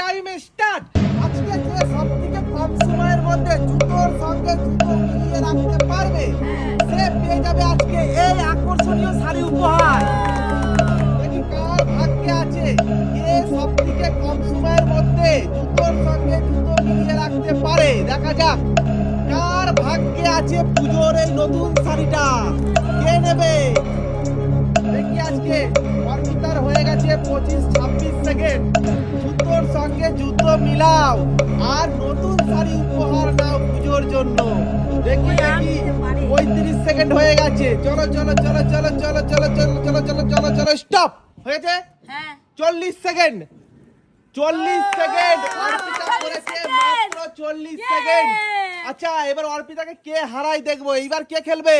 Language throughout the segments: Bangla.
টাইম স্টার্ট আজকে যে সব থেকে কম সময়ের মধ্যে জুতোর সঙ্গে জুতো মিলিয়ে রাখতে পারবে, সে পেয়ে যাবে আজকে এই আকর্ষণীয় শাড়ি উপহার। কার ভাগ্যে আছে। কে সব থেকে কম সময়ের মধ্যে জুতোর সঙ্গে জুতো মিলিয়ে রাখতে পারে। দেখা যাক, কার ভাগ্যে আছে পুজোর এই নতুন শাড়িটা? কে নেবে? দেখি আজকে অর্পিতার হয়ে গেছে পঁচিশ ছাব্বিশ সেকেন্ড সঙ্গে জুতো মিলাও আর নতুন শাড়ি উপহার নাও পুজোর জন্য দেখি দেখি পঁয়ত্রিশ সেকেন্ড হয়ে গেছে চলো চলো চলো চলো চলো চলো চলো চলো চলো চলো চলো স্টপ হয়েছে হ্যাঁ চল্লিশ সেকেন্ড চল্লিশ সেকেন্ড অর্পিতা করেছে মাত্র চল্লিশ সেকেন্ড আচ্ছা এবার অর্পিতাকে কে হারাই দেখব এইবার কে খেলবে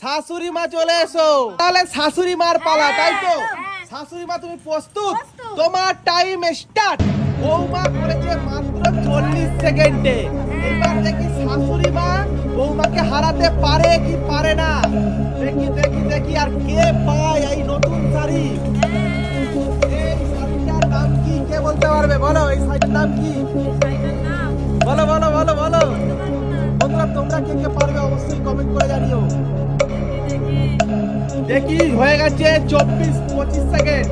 শাশুড়ি মা চলে এসো তাহলে শাশুড়ি মার পালা তাই তো হ্যাঁ। শাশুড়ি মা তুমি প্রস্তুত। তোমার টাইম স্টার্ট বৌমা করেছে মাত্র চল্লিশ সেকেন্ডে। এবার দেখি শাশুড়ি মা বৌমাকে হারাতে পারে কি পারে না? দেখি দেখি দেখি আর কে পায় এই নতুন শাড়ি? এই শাড়িটার নাম কি? কে বলতে পারবে? বলো এই শাড়িটার নাম কি? দেখি। হয়ে গেছে চব্বিশ পঁচিশ সেকেন্ড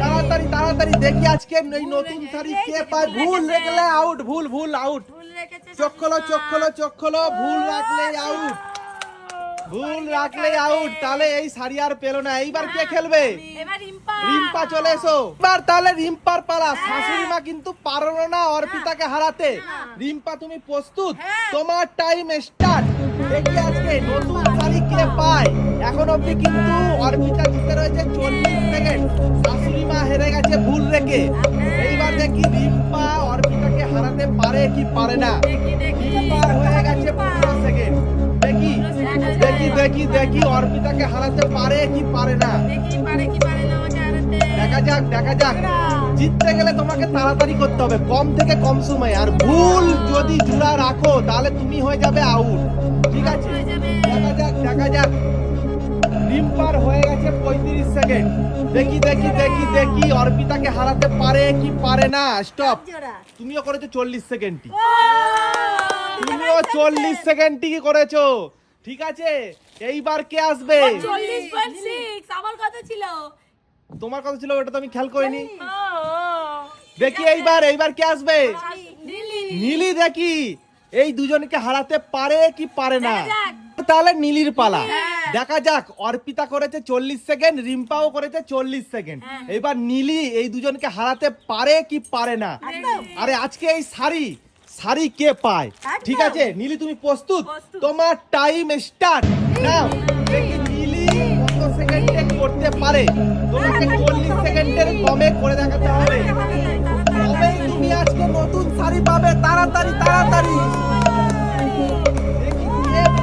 তাড়াতাড়ি তাড়াতাড়ি। দেখি আজকে এই নতুন শাড়ি কে পায়। ভুল রেখলে আউট ভুল ভুল আউট। খোলো চোখ খোলো ভুল রাখলে আউট ভুল রাখলে আউট তাহলে এই শাড়ি আর পেল না। এইবার কে খেলবে? রিম্পা। চলে এসো। এবার তাহলে রিম্পার পালা। শাশুড়ি মা কিন্তু পারল না অর্পিতাকে হারাতে। রিম্পা তুমি প্রস্তুত? হ্যাঁ। তোমার টাইম স্টার্ট দেখি আজকে নতুন কে পায়। এখন অবধি কিন্তু অর্পিতা জিতে রয়েছে চল্লিশ সেকেন্ড শাশুড়ি হেরে গেছে ভুল রেখে। এইবার দেখি রিম্পা অর্পিতাকে হারাতে পারে কি পারে না। রিম্পার হয়ে গেছে পনেরো সেকেন্ড দেখি দেখি দেখি দেখি অর্পিতাকে হারাতে পারে কি পারে না। দেখি পারে কি পারে না দেখা যাক দেখা যাক। জিততে গেলে তোমাকে তাড়াতাড়ি করতে হবে। কম থেকে কম সময়। আর ভুল যদি জুড়া রাখো, তাহলে তুমি হয়ে যাবে আউট ঠিক আছে? দেখা যাক দেখা যাক। রিম্পার হয়ে গেছে পঁয়ত্রিশ সেকেন্ড। দেখি দেখি দেখি দেখি, অর্পিতাকে হারাতে পারে কি পারে না। স্টপ তুমিও করেছ চল্লিশ সেকেন্ডটি। তুমিও চল্লিশ সেকেন্ডটি কি করেছ? ঠিক আছে? এইবার কে আসবে? চল্লিশ পয়েন্ট সিক্স আমার কথা ছিল। তোমার কথা ছিল ওটা তো আমি খেয়াল করিনি। দেখি এইবার এইবার কে আসবে? নীলি। দেখি। এই দুজনকে হারাতে পারে কি পারে না? তাহলে নীলির পালা। হ্যাঁ। দেখা যাক অর্পিতা করেছে চল্লিশ সেকেন্ড রিম্পাও করেছে চল্লিশ সেকেন্ড। হ্যাঁ। এবার নীলি এই দুজনকে হারাতে পারে কি পারে না? আরে আজকে এই শাড়ি শাড়ি কে পায়? ঠিক আছে নীলি তুমি প্রস্তুত। তোমার টাইম স্টার্ট নাও দেখি নীলি কত সেকেন্ডে পারে তোমাকে চল্লিশ সেকেন্ডের কমে করে দেখাতে হবে। তবেই তুমি আজকে নতুন শাড়ি পাবে তাড়াতাড়ি তাড়াতাড়ি।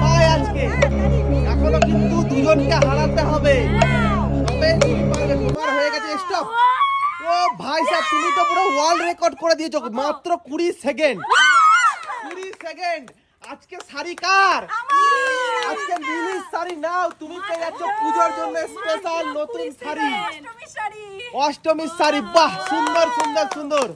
পায় আজকে। এখনও কিন্তু দুজনকে হারাতে হবে। তবে তুমি পারবে তোমার হয়ে গেছে স্টপ ও ভাই সাহেব তুমি তো পুরো ওয়ার্ল্ড রেকর্ড করে দিয়েছ মাত্র কুড়ি সেকেন্ড। কুড়ি সেকেন্ড। আজকে শাড়ি কার? আজকে নীলির শাড়ি নাও তুমি পেয়ে যাচ্ছ পুজোর জন্য স্পেশাল নতুন শাড়ি। অষ্টমীর শাড়ি বাহ সুন্দর সুন্দর সুন্দর।